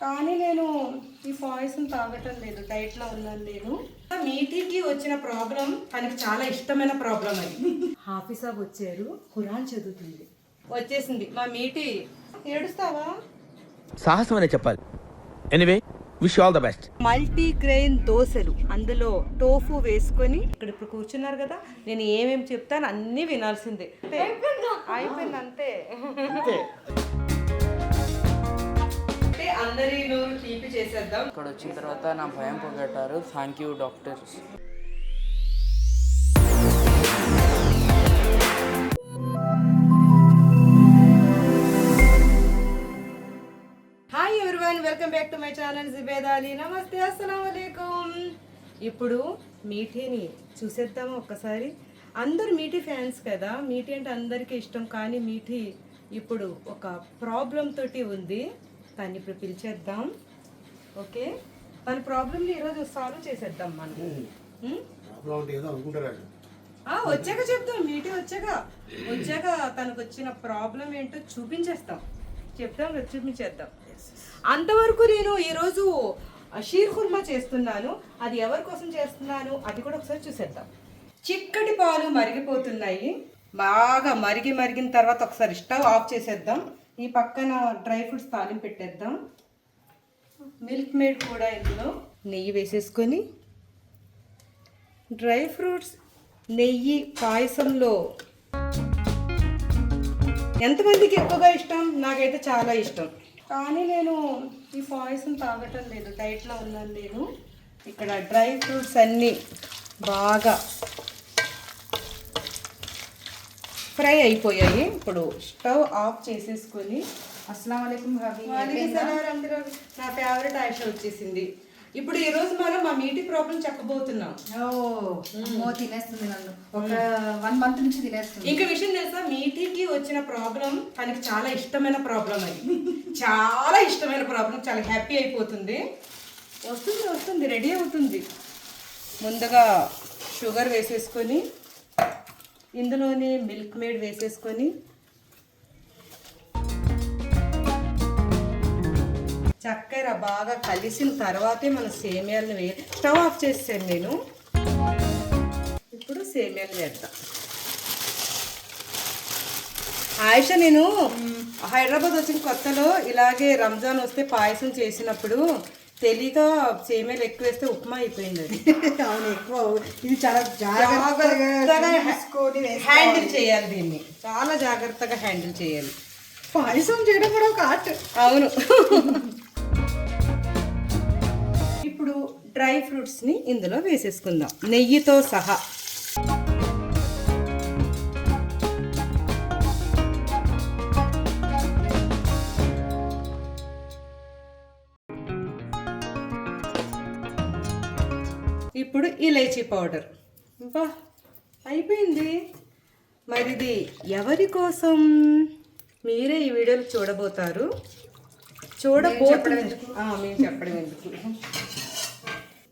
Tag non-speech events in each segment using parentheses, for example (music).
కానీ నేను ఈ పాయసం తాగటం లేదు డైట్లో ఉన్నాను నేను. మీటికి వచ్చిన ప్రాబ్లం తనకి చాలా ఇష్టమైన ప్రాబ్లం అది. హాఫీసాబ్ వచ్చారు ఖురాన్ చదువుతుంది. వచ్చేసింది. మా మీటి ఏడుస్తావా? సాహసం అనే చెప్పాలి. Anyway wish all the best multi grain దోశలు అందులో టోఫు వేసుకొని ఇక్కడ ఇప్పుడు కూర్చున్నారు కదా నేను ఏమేమి చెప్తాను అన్నీ వినాల్సిందే. అయిపోయింది? అంతే. అంటే అందరి నోరు తీపి చేసేద్దాం. ఇక్కడ వచ్చిన తర్వాత నా భయం పోగొట్టారు. Thank you doctors hi everyone welcome back to my channel జిబేదాలి నమస్తే అస్సలం ఇప్పుడు మీఠీని చూసేద్దాము ఒక్కసారి. అందరు మీఠీ ఫ్యాన్స్ కదా. మీఠీ అంటే అందరికీ ఇష్టం. కానీ మీఠీ ఇప్పుడు ఒక ప్రాబ్లం తోటి ఉంది. దాన్ని ఇప్పుడు పిలిచేద్దాం. ఓకే? తన ప్రాబ్లమ్ని ఈరోజు సాల్వ్ చేసేద్దాం మనం. వచ్చాక చెప్తాం మీటింగ్ వచ్చాక. వచ్చాక తనకు వచ్చిన ప్రాబ్లం ఏంటో చూపించేస్తాం. చెప్తాం చూపించేద్దాం. అంతవరకు నేను ఈరోజు షీర్ కుర్మా చేస్తున్నాను. అది ఎవరి కోసం చేస్తున్నాను? అది కూడా ఒకసారి చూసేద్దాం. చిక్కటి పాలు మరిగిపోతున్నాయి. బాగా మరిగి మరిగిన తర్వాత ఒకసారి స్టవ్ ఆఫ్ చేసేద్దాం. ఈ పక్కన డ్రై ఫ్రూట్స్ తాలింపు పెట్టేద్దాం. మిల్క్ మేడ్ కూడా ఇందులో నెయ్యి వేసేసుకొని డ్రై ఫ్రూట్స్ నెయ్యి పాయసంలో ఎంతమందికి ఎక్కువగా ఇష్టం? నాకైతే చాలా ఇష్టం. కానీ నేను ఈ పాయసం తాగటం లేదు డైట్లో ఉన్నాను నేను. ఇక్కడ డ్రై ఫ్రూట్స్ అన్నీ బాగా ఫ్రై అయిపోయాయి. ఇప్పుడు స్టవ్ ఆఫ్ చేసేసుకొని అస్సలం నా ఫేవరెట్ ఆయిష వచ్చేసింది. ఇప్పుడు ఈ రోజు మనం మా మీటి ప్రాబ్లం చెప్పబోతున్నాం. ఓ తినేస్తుంది నన్ను. ఒక వన్ మంత్ నుంచి తినేస్తుంది. ఇంకా విషయం తెలుసా? మీటికి వచ్చిన ప్రాబ్లం తనకి చాలా ఇష్టమైన ప్రాబ్లం అది. చాలా ఇష్టమైన ప్రాబ్లం చాలా హ్యాపీ అయిపోతుంది. వస్తుంది వస్తుంది. రెడీ అవుతుంది. ముందుగా షుగర్ వేసేసుకొని ఇందులోనే మిల్క్ మేడ్ వేసేసుకొని చక్కెర బాగా కలిసిన తర్వాతే మనం సేమియాలను వే స్టవ్ ఆఫ్ చేసాను నేను. ఇప్పుడు సేమియాలు వేద్దాం. ఆయుష నేను హైదరాబాద్ వచ్చిన కొత్తలో ఇలాగే రంజాన్ వస్తే పాయసం చేసినప్పుడు తెలియక సేమియాలు ఎక్కువ వేస్తే ఉప్మా అయిపోయింది అది. (laughs) అవును ఎక్కువ ఇది చాలా జాగ్రత్తగా చూసుకొని. హ్యాండిల్ చేయాలి దీన్ని. చాలా జాగ్రత్తగా హ్యాండిల్ చేయాలి. పాయసం చేయడం కూడా ఒక ఆర్ట్. అవును. (laughs) ఇప్పుడు డ్రై ఫ్రూట్స్ని ఇందులో వేసేసుకుందాం. నెయ్యితో సహా. ఇప్పుడు ఇలైచీ పౌడర్. బా అయిపోయింది. మరి ఇది ఎవరి కోసం? మీరే ఈ వీడియోలు చూడబోతారు. చూడబోతున్నారు. ఆ, మేము చెప్పడం ఎందుకు?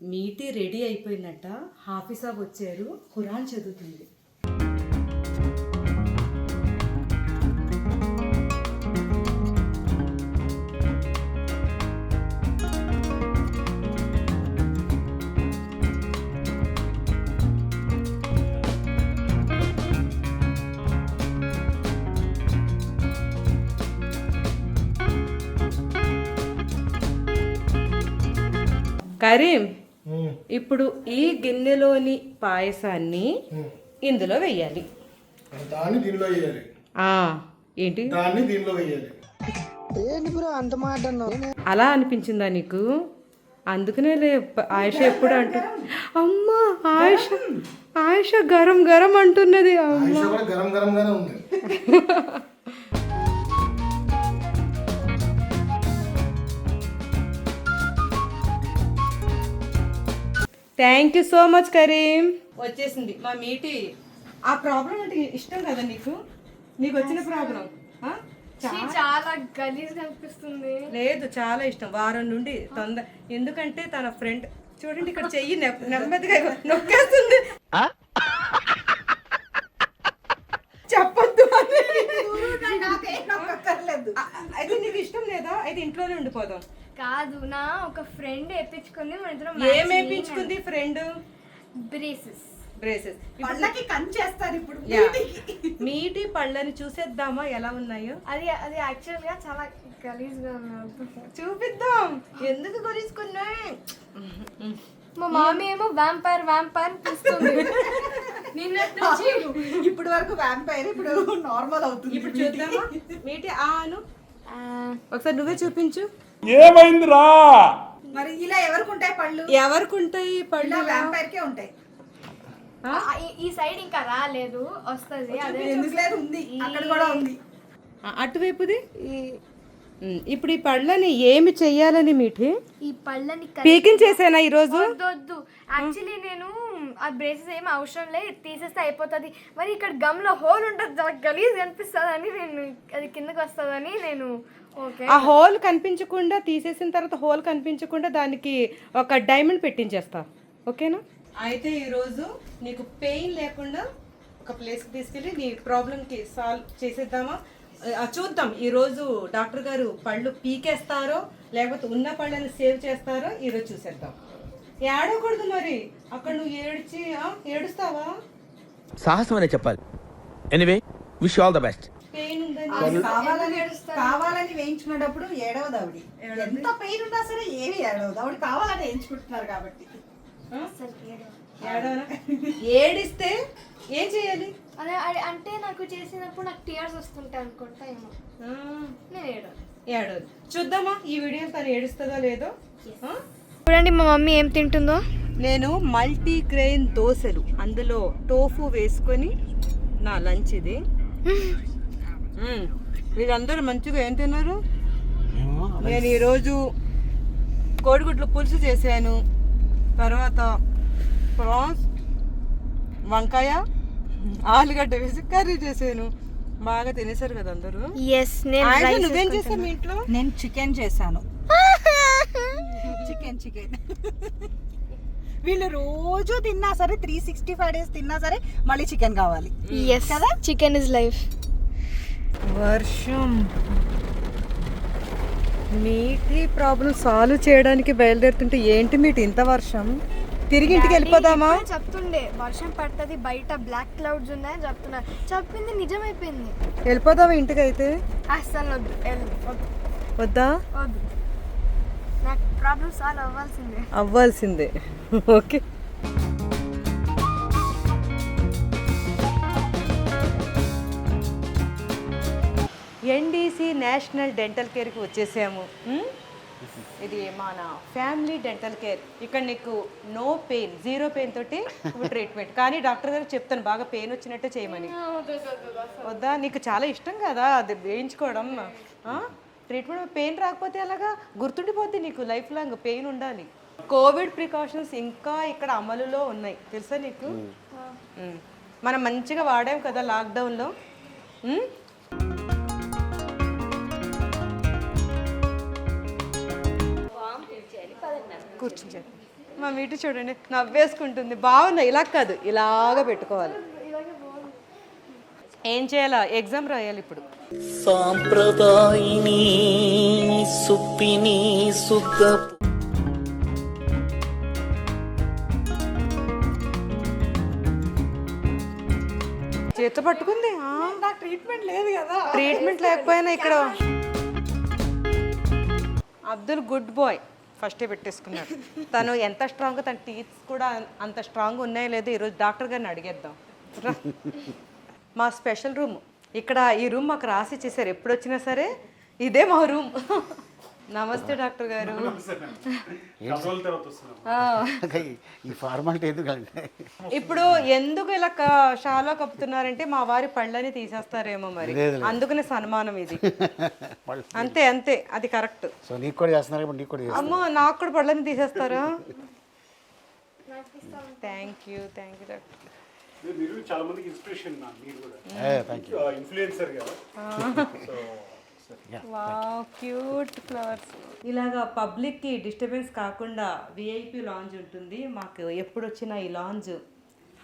మీటి రెడీ అయిపోయిందట. హాఫీసాబ్ వచ్చారు. ఖురాన్ చదువుతుంది. కరీం ఇప్పుడు ఈ గిన్నెలోని పాయసాన్ని ఇందులో వెయ్యాలి. దాన్ని దీనిలో వేయాలి ఆ, ఏంటి? దాన్ని దీనిలో వేయాలి అలా అనిపించిందా నీకు? అందుకనే లే ఆయుష ఎప్పుడు అంటు అమ్మా ఆయుష ఆయుష గరం గరం అంటున్నది ఆయుష కూడా గరం గరంగానే ఉంది. (laughs) Thank you so much Karim వచ్చేసింది. మా మీటి ఆ ప్రాబ్లం అంటే ఇష్టం కదా నీకు? నీకు వచ్చిన ప్రాబ్లం చాలా గలీజ్ కనిపిస్తుంది లేదు చాలా ఇష్టం. వారం నుండి తొందర ఎందుకంటే తన ఫ్రెండ్ చూడండి ఇక్కడ చెయ్యి నెమ్మదిగా నొక్కేస్తుంది. చెప్పొద్దు అయితే నీకు ఇష్టం లేదా? అయితే ఇంట్లోనే ఉండిపోదాం. కాదు నా ఒక ఫ్రెండ్ వేపించుకుంది మన ఇద్దరం ఏం వేయించుకుంది ఫ్రెండ్ బ్రేసెస్ బ్రేసెస్ పళ్ళకి కంచేస్తారు ఇప్పుడు మీటి పళ్ళని చూసేద్దామా? ఎలా ఉన్నాయో? అది అది యాక్చువల్గా చాలా గలీజ్గా చూపిద్దాం. ఎందుకు కొలుసుకున్నాయి మా మామీ ఏమో వ్యాంపైర్ వ్యాంపైర్ పిస్తుంది నిన్నటి నుంచి ఇప్పుడు వరకు వ్యాంపైర్ ఇప్పుడు నార్మల్ అవుతుంది ఇప్పుడు చూద్దామా? మీటి ఆను ఒకసారి నువ్వే చూపించు. మరి ఇలా ఎవరికి ఉంటాయి పళ్ళు? ఎవరికి ఉంటాయి పళ్ళు ఇలా వ్యాంపైర్ కే ఉంటాయి. ఆ, ఈ- సైడ్ ఇంకా రాలేదు వస్తది అదే ఎందుకు లేదు ఉంది అక్కడ కూడా ఉంది. అటువైపుది? ఇప్పుడు ఈ పళ్ళని ఏమి చెయ్యాలని మీటి ఈ పళ్ళని పీకింగ్ చేసానా ఈరోజు? వద్దు వద్దు యాక్చువల్లీ నేను ఆ బ్రేసెస్ ఏం అవసరం లేదు తీసేస్తే అయిపోతుంది. మరి ఇక్కడ గమ్లో హోల్ ఉంటుంది గలీజ్ కనిపిస్తుంది అని నేను అది కిందకి వస్తుందని నేను ఆ హోల్ కనిపించకుండా తీసేసిన తర్వాత హోల్ కనిపించకుండా దానికి ఒక డైమండ్ పెట్టించేస్తా. ఓకేనా? అయితే ఈరోజు నీకు పెయిన్ లేకుండా ఒక ప్లేస్కి తీసుకెళ్ళి నీ ప్రాబ్లంకి సాల్వ్ చేసేద్దామా? ఆ, చూద్దాం. ఈరోజు డాక్టర్ గారు పళ్ళు పీకేస్తారో లేకపోతే ఉన్న పళ్ళని సేవ్ చేస్తారో ఈరోజు చూసేద్దాం. ఏడవకూడదు మరి. అక్కడ నువ్వు ఏడ్చి ఆ, ఏడుస్తావా? సాహసం అనే చెప్పాలి. Anyway wish all the best pain ఉందని కావాలని కావాలని వేయించుకునేటప్పుడు ఏడవదు ఆవిడ. ఎంత పెయిన్ ఉన్నా సరే ఏమి ఏడవదు. ఆవిడ కావాలని వేయించుకుంటున్నారు కాబట్టి. ఏడిస్తే ఏం చేయాలి? అదే అదే అంటే నాకు చేసినప్పుడు నాకు టీయర్స్ వస్తుంటాయి అనుకుంటా ఏమో. నేను ఏడు ఏడవదు. చూద్దామా ఈ వీడియో తను ఏడుస్తుందో లేదో? చూడండి మా మమ్మీ ఏం తింటుందో. నేను మల్టీ గ్రెయిన్ దోశలు అందులో టోఫు వేసుకొని నా లంచ్ ఇది వీళ్ళందరూ మంచిగా ఏం తిన్నారు? నేను ఈరోజు కోడిగుడ్లు పులుసు చేశాను. తర్వాత ప్రాన్స్ వంకాయ ఆలుగడ్డ వేసి కర్రీ చేశాను. బాగా తినేశారు కదా అందరూ? నువ్వేం. చేసావు మీ ఇంట్లో? నేను చికెన్ చేశాను. (laughs) చికెన్ చికెన్ వీళ్ళు రోజు తిన్నా సరే త్రీ సిక్స్టీ ఫైవ్ డేస్ తిన్నా సరే మళ్ళీ చికెన్ కావాలి. ఎస్ చికెన్ ఇస్ లైఫ్ వర్షం. మీటి ప్రాబ్లం సాల్వ్ చేయడానికి బయలుదేరుతుంటే ఏంటి మీటి ఇంత వర్షం? తిరిగి ఇంటికి వెళ్ళిపోదామా? చెప్తుండే వర్షం పడుతుంది బయట బ్లాక్ క్లౌడ్స్ ఉన్నాయని చెప్తున్నారు చెప్పింది నిజమైపోయింది. వెళ్ళిపోదామా ఇంటికి అయితే అస్సలు వద్దు వద్దు. నాకు ప్రాబ్లమ్ సాల్వ్ అవ్వాల్సిందే. అవ్వాల్సిందే. ఓకే. ఎన్డీసీ నేషనల్ డెంటల్ కేర్కి వచ్చేసాము? ఇది మన ఫ్యామిలీ డెంటల్ కేర్. ఇక్కడ నీకు నో పెయిన్ జీరో పెయిన్ తోటి ట్రీట్మెంట్. కానీ డాక్టర్ గారు చెప్తాను బాగా పెయిన్ వచ్చినట్టే చేయమని. వద్దా నీకు చాలా ఇష్టం కదా అది వేయించుకోవడం. ట్రీట్మెంట్ పెయిన్ రాకపోతే అలాగా గుర్తుండిపోద్ది నీకు లైఫ్ లాంగ్ పెయిన్ ఉండాలి. కోవిడ్ ప్రికాషన్స్ ఇంకా ఇక్కడ అమలులో ఉన్నాయి. తెలుసా నీకు. మనం మంచిగా వాడాం కదా లాక్డౌన్లో. కూర్చుని మా మీటి చూడండి. నవ్వేసుకుంటుంది. బాగున్నాయి. ఇలా కాదు. ఇలాగా పెట్టుకోవాలి. ఏం చేయాలా? ఎగ్జామ్ రాయాలి ఇప్పుడు. సాంప్రదాయిని సుప్పిని సుఖ చేత పట్టుకుంది. ట్రీట్మెంట్ లేదు కదా. ట్రీట్మెంట్ లేకపోయినా ఇక్కడ. Abdul good boy. ఫస్టే పెట్టేసుకున్నాడు. తను ఎంత స్ట్రాంగ్ తన టీత్ కూడా అంత స్ట్రాంగ్ ఉన్నాయో లేదో ఈరోజు డాక్టర్ గారిని అడిగేద్దాం. మా స్పెషల్ రూమ్. ఇక్కడ ఈ రూమ్ మాకు రాసి చేశారు. ఎప్పుడు వచ్చినా సరే ఇదే మా రూమ్. నమస్తే డాక్టర్ గారు. ఆ. ఈ ఫార్మాలిటీ ఎందుకంటే. ఇప్పుడు ఎందుకు ఇలా క- షాలో కప్పుతున్నారంటే మా వారి పళ్ళని తీసేస్తారేమో మరి. అందుకనే సన్మానం ఇది. అంతే అంతే. అది కరెక్ట్. సో నీకు కూడా చేస్తున్నారు ఇప్పుడు నీకు కూడా అమ్మో నాకు కూడా పళ్ళని తీసేస్తారా? Thank you thank you doctor. మీరు చాలా మందికి ఇన్స్పిరేషన్ నా మీరు కూడా. థ్యాంక్ యూ ఇన్ఫ్లుయెన్సర్ కదా. సో వావ్ క్యూట్ ఫ్లవర్స్ ఇలాగా పబ్లిక్కి డిస్టర్బెన్స్ కాకుండా విఐపి లాంజ్ ఉంటుంది. మాకు ఎప్పుడు వచ్చినా ఈ లాంజ్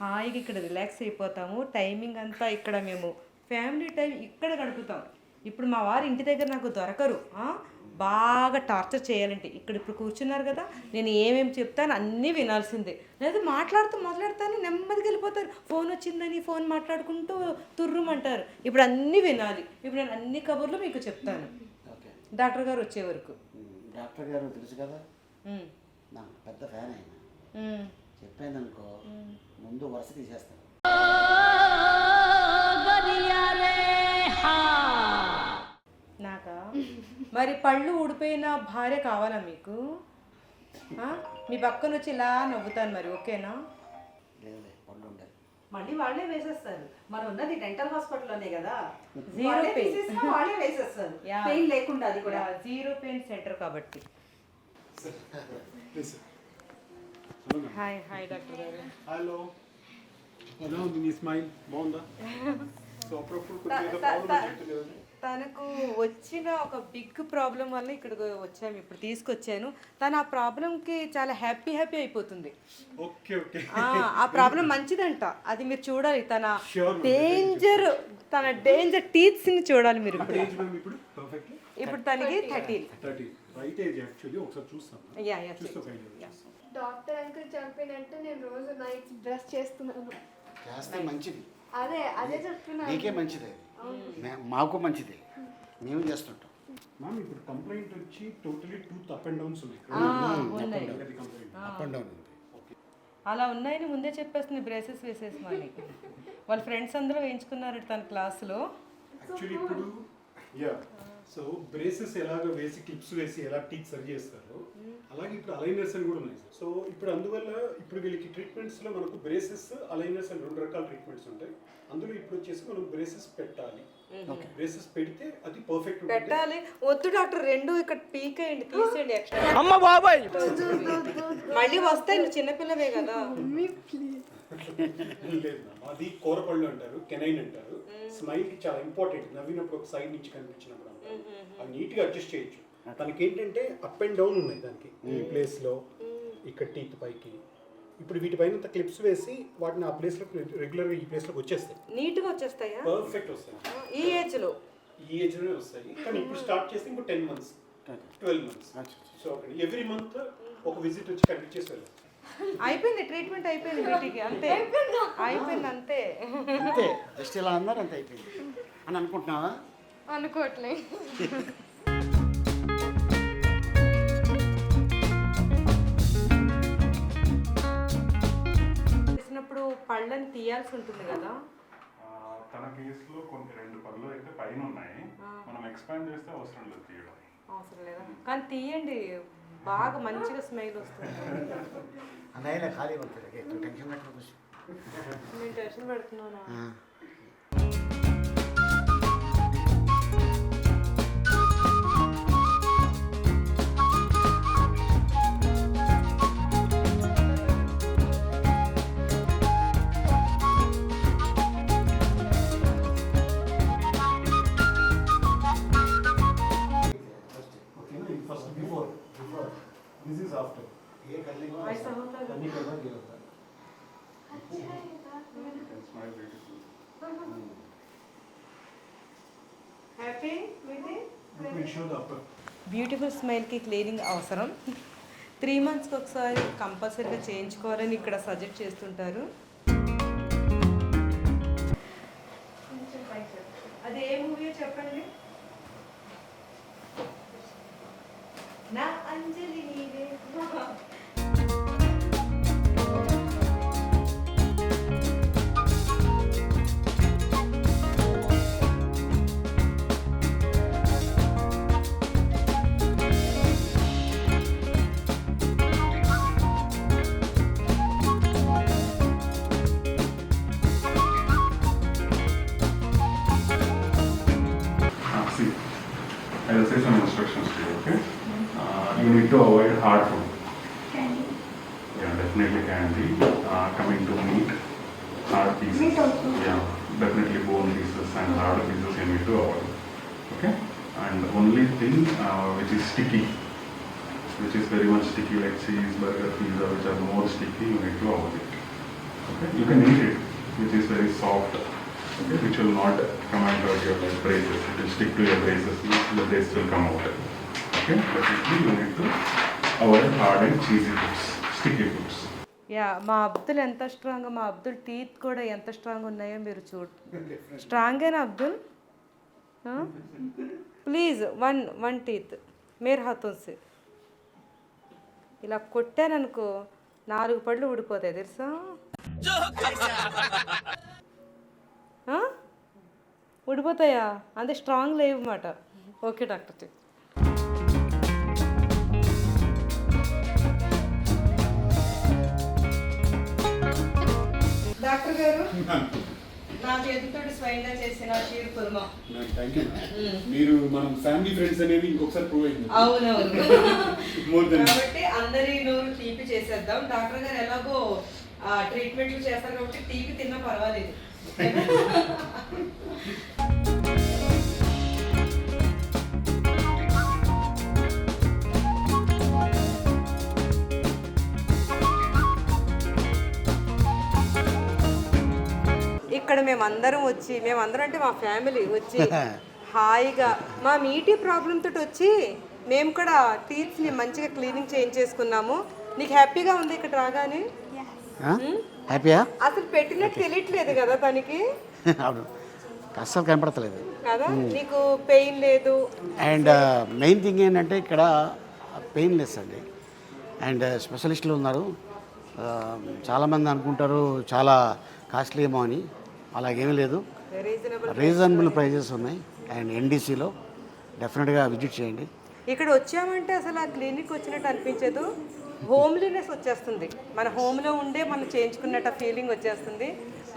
హాయిగా ఇక్కడ రిలాక్స్ అయిపోతాము. టైమింగ్ అంతా ఇక్కడ మేము ఫ్యామిలీ టైం ఇక్కడ గడుపుతాం. ఇప్పుడు మా వారు ఇంటి దగ్గర నాకు దొరకరు. ఆ? బాగా టార్చర్ చేయాలంటే ఇక్కడ ఇప్పుడు కూర్చున్నారు కదా నేను ఏమేమి చెప్తాను అన్నీ వినాల్సిందే. లేదా మాట్లాడుతూ మాట్లాడతాను నెమ్మదిగా వెళ్ళిపోతారు. ఫోన్ వచ్చిందని ఫోన్ మాట్లాడుకుంటూ తుర్రుమంటారు. ఇప్పుడు అన్నీ వినాలి. ఇప్పుడు నేను అన్ని కబుర్లు మీకు చెప్తాను. ఓకే. డాక్టర్ గారు వచ్చే వరకు. డాక్టర్ గారు తెలుసు కదా? నాకు పెద్ద ఫ్యాన్ ఆయన. ఉమ్. చెప్పాననుకో ముందు వరుస తీసేస్తాను. మరి పళ్ళు ఊడిపోయిన భార్య కావాలా మీకు? ఆ? మీ పక్కన వచ్చి ఇలా నవ్వుతాను మరి ఓకేనా? లేదులే పళ్ళు ఉండాలి. మళ్ళీ వాళ్ళే వేసేస్తారు. మనం ఉన్నది డెంటల్ హాస్పిటల్లోనే కదా. Pain. తీసేసినా వాళ్ళే వేసేస్తారు. (laughs) పెయిన్ లేకుండా అది కూడా. జీరో పెయిన్ సెంటర్ కాబట్టి. హాయ్ హాయ్ డాక్టర్ గారు. హలో ఎలా ఉంది నీ స్మైల్ బాగుందా? (laughs) సో అప్పుడప్పుడు తనకు వచ్చిన ఒక బిగ్ ప్రాబ్లం వల్ల ఇక్కడికి వచ్చాము ఇప్పుడు తీసుకొచ్చాను. తను ఆ ప్రాబ్లంకి చాలా హ్యాపీ హ్యాపీ అయిపోతుంది. Okay okay. ఆ, ఆ ప్రాబ్లం మంచిదంట. అది మీరు చూడాలి తన. డేంజర్ తన డేంజర్ టీత్స్ని చూడాలి మీరు ఇప్పుడు ఇప్పుడు? పర్ఫెక్ట్లీ ఇప్పుడు తనకి thirteen thirty right age actually ఒకసారి చూస్తాను యా డాక్టర్ అంకుల్ చెప్పినట్టు నేను రోజు నైట్ బ్రష్ చేస్తున్నాను. చేస్తే మంచిది. అదే అదే చెప్తున్నాను. నీకే మంచిది. మాకు మంచిది. మేము చేస్తుంటాం. మ్యామ్ ఇప్పుడు కంప్లైంట్ వచ్చి totally tooth up and downs ఉన్నాయి. అప్ అండ్ డౌన్ అలా ఉన్నాయని ముందే చెప్పేస్తుంది బ్రేసెస్ వేసేసి మళ్ళీ. వాళ్ళ ఫ్రెండ్స్ అందరూ వేయించుకున్నారు తన క్లాసులో. యాక్చువల్లీ ఇప్పుడు యా సో బ్రేసెస్ ఎలాగ వేసి క్లిప్స్ వేసి ఎలా టీత్ సరి చేస్తారో అలాగే ఇప్పుడు అలైనర్స్ అని కూడా ఉన్నాయి. సో ఇప్పుడు అందువల్ల ఇప్పుడు వీళ్ళకి ట్రీట్మెంట్స్లో మనకు బ్రేసెస్ అలైనర్స్ అని రెండు రకాల ట్రీట్మెంట్స్ ఉంటాయి. అందులో ఇప్పుడు వచ్చేసి మనం బ్రేసెస్ పెట్టాలి. బ్రేసెస్ పెడితే అది పర్ఫెక్ట్ పెట్టాలి. వద్దు డాక్టర్ రెండు ఇక్కడ పీక్ అయ్యండి తీసేయండి ఎక్స్ట్రా అమ్మ బాబాయ్! మళ్ళీ వస్తాయి చిన్నపిల్లవే కదా. అది కూరపళ్ళు అంటారు కెనైన్ అంటారు. స్మైల్కి చాలా ఇంపార్టెంట్. నవ్వినప్పుడు ఒక సైడ్ నుంచి కనిపించినప్పుడు. అవి నీట్గా అడ్జస్ట్ చేయొచ్చు. తనకి ఏంటంటే అప్ అండ్ డౌన్ ఉన్నాయి దానికి. ఈ ప్లేస్లో ఇక్కడ టీత్ పైకి. ఇప్పుడు వీటిపైన క్లిప్స్ వేసి వాటిని ఆ ప్లేస్లో రెగ్యులర్గా ఈ ప్లేస్లోకి వచ్చేస్తాయి. నీట్గా వచ్చేస్తాయా? పర్ఫెక్ట్ వస్తాయి. ఈ ఏజ్లో? ఈ ఏజ్లోనే వస్తాయి. కానీ ఇప్పుడు స్టార్ట్ చేస్తే ఇంకో ten months twelve months so every month ఒక విజిట్ వచ్చి కండక్ట్ చేసి వెళ్ళాలి అయిపోయింది ట్రీట్మెంట్ అయిపోయింది వీటికి అంతే. అయిపోయింది? అంతే. అంతే. జస్ట్ ఇలా అన్నారు అంతే అయిపోయింది. అని అనుకుంటున్నావా? అనుకోవట్లే. చేసినప్పుడు పళ్ళని తీయాల్సి ఉంటుంది కదా. ఆ, తన కేసులో కొన్ని రెండు పనులు అయితే పైన ఉన్నాయి. మనం ఎక్స్పాండ్ చేస్తే అవసరం లేదు తీయడం. అవసరం లేదా? కానీ తీయండి బాగా మంచిగా స్మైల్ వస్తుంది. అన్నయ్య ఖాళీ ఉంటుంది. టెన్షన్ పెట్టడం నేను టెన్షన్ పెడుతున్నాను? బ్యూటిఫుల్ స్మైల్కి క్లీనింగ్ అవసరం. త్రీ మంత్స్కి ఒకసారి కంపల్సరీగా చేయించుకోవాలని ఇక్కడ సజెస్ట్ చేస్తుంటారు. అది ఏ మూవీ చెప్పండి? నా అంజలి నీవే I will say some instructions to you, okay? Uh, you need to avoid hard food. Candy. Yeah, definitely candy. Uh, coming to meat, hard pieces. Meat also? Yeah, definitely bone pieces and hard pieces you need to avoid. Okay? And the only thing uh, which is sticky, which is very much sticky like cheese, burger, pizza, which are more sticky, you need to avoid it. Okay? You can eat it, which is very soft, okay? which will not come and hurt your like braces. It will stick to your braces, the braces will come out. Okay, definitely you need to avoid hard and cheesy foods, sticky foods. Yeah మా అబ్దుల్ ఎంత strong మా Abdul teeth కూడా ఎంత strong ఉన్నాయో మీరు చూడు స్ట్రాంగేనా Abdul please one one teeth Meyer హాతోన్ సే ఇలా కొట్టాననుకో నాలుగు పళ్ళు ఊడిపోతాయి తెలుసా? ఊడిపోతాయా? అంతే స్ట్రాంగ్ లేవు మాట. ఓకే డాక్టర్ డాక్టర్ గారు నా చేతితో స్వయంగా చేసిన షీర్ కుర్మా. మీరు మనం ఫ్యామిలీ ఫ్రెండ్స్ అనేది ఇంకొకసారి ప్రూవ్ అయింది. అవునవును. మోర్ దెన్ కాబట్టి అందరి నోరు తీపి చేసేద్దాం. డాక్టర్ గారు ఎలాగో ట్రీట్మెంట్లు చేస్తారు కాబట్టి తీపి తిన్నా పర్వాలేదు. ఇక్కడ మేమందరం వచ్చి మేమందరం అంటే మా ఫ్యామిలీ వచ్చి హాయిగా మా మీటీ ప్రాబ్లమ్ తోటి వచ్చి మేము కూడా టీత్స్ని మంచిగా క్లీనింగ్ చేయించేసుకున్నాము. నీకు హ్యాపీగా ఉంది ఇక్కడ రాగానే? హ్యాపీయా? అసలు పెట్టినట్టు తెలియట్లేదు కదా తనకి. అవును. అస్సలు కనపడతలేదు. కదా నీకు పెయిన్ లేదు. అండ్ మెయిన్ థింగ్ ఏంటంటే ఇక్కడ పెయిన్ లెస్ అండి. అండ్ స్పెషలిస్టులు ఉన్నారు. చాలామంది అనుకుంటారు చాలా కాస్ట్లీ ఏమో అని. అలాగేమీ లేదు. రీజనబుల్ ప్రైజెస్ ఉన్నాయి. అండ్ ఎన్డీసీలో డెఫినెట్గా విజిట్ చేయండి. ఇక్కడ వచ్చామంటే అసలు ఆ క్లినిక్ వచ్చినట్టు అనిపించదు. హోమ్లీనెస్ వచ్చేస్తుంది. మన హోమ్లో ఉండే మనం చేయించుకున్నట్టు ఫీలింగ్ వచ్చేస్తుంది.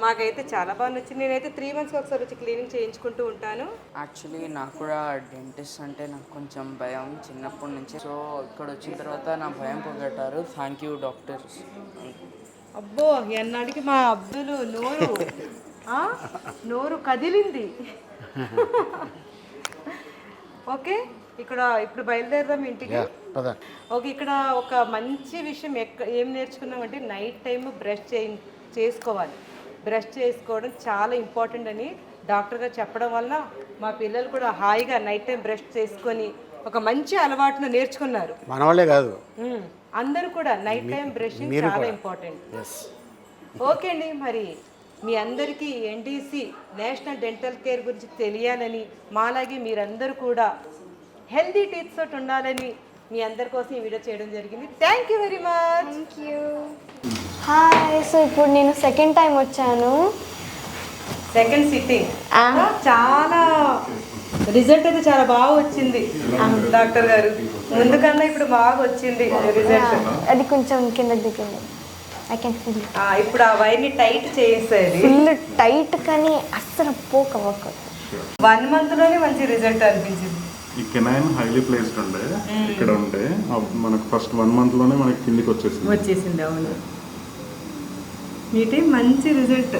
మాకైతే చాలా బాగా నచ్చింది. నేనైతే త్రీ మంత్స్కి ఒకసారి వచ్చి క్లీనింగ్ చేయించుకుంటూ ఉంటాను. యాక్చువల్లీ నాకు కూడా డెంటిస్ట్ అంటే నాకు కొంచెం భయం చిన్నప్పటి నుంచి. సో ఇక్కడ వచ్చిన తర్వాత నా భయం పోగొట్టారు. థ్యాంక్ యూ డాక్టర్స్ అబ్బో ఎన్నాడికి మా అబ్దులు నోరు ఆ? నోరు కదిలింది. (laughs) ఓకే ఇక్కడ ఇప్పుడు బయలుదేరదాం ఇంటికి. పద. ఓకే ఇక్కడ ఒక మంచి విషయం ఏం నేర్చుకున్నామంటే నైట్ టైం బ్రష్ చే చేసుకోవాలి. బ్రష్ చేసుకోవడం చాలా ఇంపార్టెంట్ అని డాక్టర్ గారు చెప్పడం వల్ల మా పిల్లలు కూడా హాయిగా నైట్ టైం బ్రష్ చేసుకొని ఒక మంచి అలవాటును నేర్చుకున్నారు. మన వాళ్ళే కాదు. అందరూ కూడా నైట్ టైం బ్రషింగ్ చాలా ఇంపార్టెంట్. ఓకే అండి మరి మీ అందరికీ ఎన్డీసీ నేషనల్ డెంటల్ కేర్ గురించి తెలియాలని మాలాగే మీరందరూ కూడా హెల్దీ టీత్స్ తోటి ఉండాలని మీ అందరి కోసం ఈ వీడియో చేయడం జరిగింది. Thank you very much thank you hi so ఇప్పుడు నేను సెకండ్ టైం వచ్చాను. సెకండ్ సిట్టింగ్ చాలా రిజల్ట్ అయితే చాలా బాగా వచ్చింది. డాక్టర్ గారు. ముందుకన్నా ఇప్పుడు బాగా వచ్చింది రిజల్ట్ అది కొంచెం కిందకి దిగింది ఐ కెన్ ఫీల్ ఇప్పుడు ఆ వైర్ని టైట్ చేసేది. ఫుల్ టైట్ కానీ అస్సలు పోక వన్ మంత్లోనే మంచి రిజల్ట్ అనిపించింది. ఈ కెనైన్ హైలీ ప్లేస్డ్ ఉండే ఇక్కడ ఉండే. మనకు ఫస్ట్ వన్ మంత్లోనే మనకి కిందికి వచ్చేసింది. వచ్చేసింది అవును. మీటే మంచి రిజల్ట్.